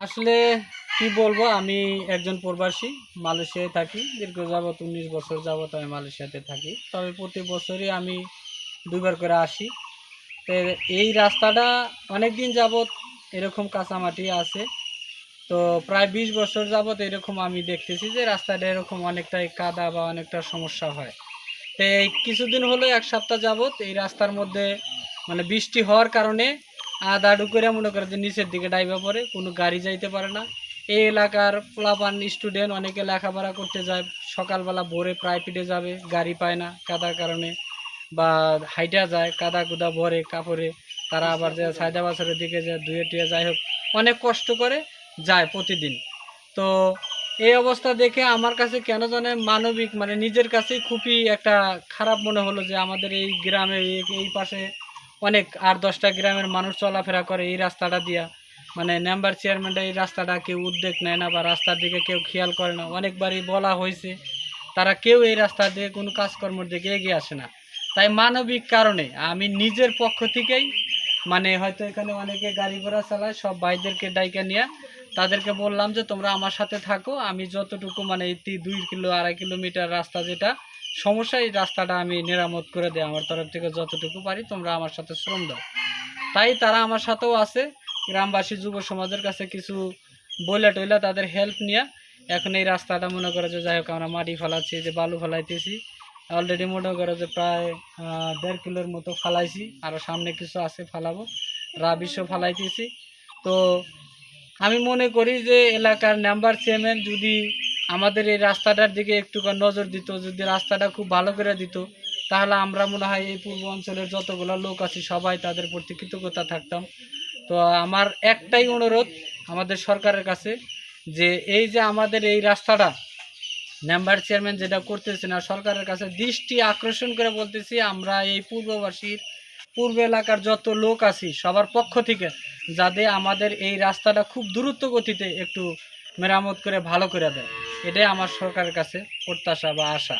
আসলে কি বলব, আমি একজন প্রবাসী, মালয়েশিয়ায় থাকি। দীর্ঘ যাবত উনিশ বছর যাবত আমি মালয়েশিয়াতে থাকি। তবে প্রতি বছরই আমি দুইবার করে আসি। তো এই রাস্তাটা অনেক দিন যাবত এরকম কাঁচামাটি আছে। তো প্রায় বিশ বছর যাবত এরকম আমি দেখতেছি যে রাস্তাটা এরকম অনেকটাই কাদা বা অনেকটা সমস্যা হয়। তো এই কিছুদিন হলো, এক সপ্তাহ যাবত এই রাস্তার মধ্যে মানে বৃষ্টি হওয়ার কারণে আধা আডু করে মনে করে যে নিচের দিকে ডাইবা পরে, কোনো গাড়ি যাইতে পারে না। এই এলাকার পোলাপান স্টুডেন্ট অনেকে লেখাপড়া করতে যায়, সকালবেলা ভোরে প্রাইভেটে যাবে, গাড়ি পায় না, কাদার কারণে বা হাইটা যায়, কাদা কুদা ভরে কাপড়ে, তারা আবার যে সায়দা বাছরের দিকে যে ধুয়ে টুয়ে যাই হোক, অনেক কষ্ট করে যায় প্রতিদিন। তো এই অবস্থা দেখে আমার কাছে কেন জানে মানবিক মানে নিজের কাছেই খুবই একটা খারাপ মনে হলো যে আমাদের এই গ্রামে এই পাশে অনেক আট দশটা গ্রামের মানুষ চলাফেরা করে এই রাস্তাটা দিয়া। মানে মেম্বার চেয়ারম্যানরা এই রাস্তাটা কেউ উদ্যোগ নেয় না বা রাস্তার দিকে কেউ খেয়াল করে না। অনেকবারই বলা হয়েছে, তারা কেউ এই রাস্তা দিয়ে কোনো কাজকর্মের দিকে এগিয়ে আসে না। তাই মানবিক কারণে আমি নিজের পক্ষ থেকেই মানে হয়তো এখানে অনেকে গাড়ি ঘোড়া চালায়, সব ভাইদেরকে ডাইকা নিয়ে তাদেরকে বললাম যে তোমরা আমার সাথে থাকো। আমি যতটুকু মানে দুই কিলো, আড়াই কিলোমিটার রাস্তা যেটা সমস্যা, এই রাস্তাটা আমি মেরামত করে দেয় আমার তরফ থেকে যতটুকু পারি, তোমরা আমার সাথে শ্রম দাও। তাই তারা আমার সাথেও আছে। গ্রামবাসী, যুব সমাজের কাছে কিছু বইলা টইলা তাদের হেল্প নিয়ে এখন এই রাস্তাটা মনে করে যে যাই হোক আমরা মাটি ফেলাচ্ছি, যে বালু ফেলাইতেছি। অলরেডি মনে করে যে প্রায় দেড় কিলোর মতো ফালাইছি। আরও সামনে কিছু আছে, ফালাবো। রাবিশও ফালাইতেছি। তো আমি মনে করি যে এলাকার নাম্বার চেয়ারম্যান যদি আমাদের এই রাস্তাটার দিকে একটু নজর দিত, যদি রাস্তাটা খুব ভালো করে দিত, তাহলে আমরা মনে হয় এই পূর্ব অঞ্চলের যতগুলো লোক আছে, সবাই তাদের প্রতি কৃতজ্ঞতা থাকতাম। তো আমার একটাই অনুরোধ আমাদের সরকারের কাছে, যে এই যে আমাদের এই রাস্তাটা মেম্বার চেয়ারম্যান যেটা করতেছে না সরকারের কাছে দৃষ্টি আকর্ষণ করে বলতেছি, আমরা এই পূর্ববাসীর, পূর্ব এলাকার যত লোক আছি, সবার পক্ষ থেকে যাতে আমাদের এই রাস্তাটা খুব দ্রুত গতিতে একটু মেরামত করে, ভালো করে দেয়। এটাই আমার সরকারের কাছে প্রত্যাশা বা আশা।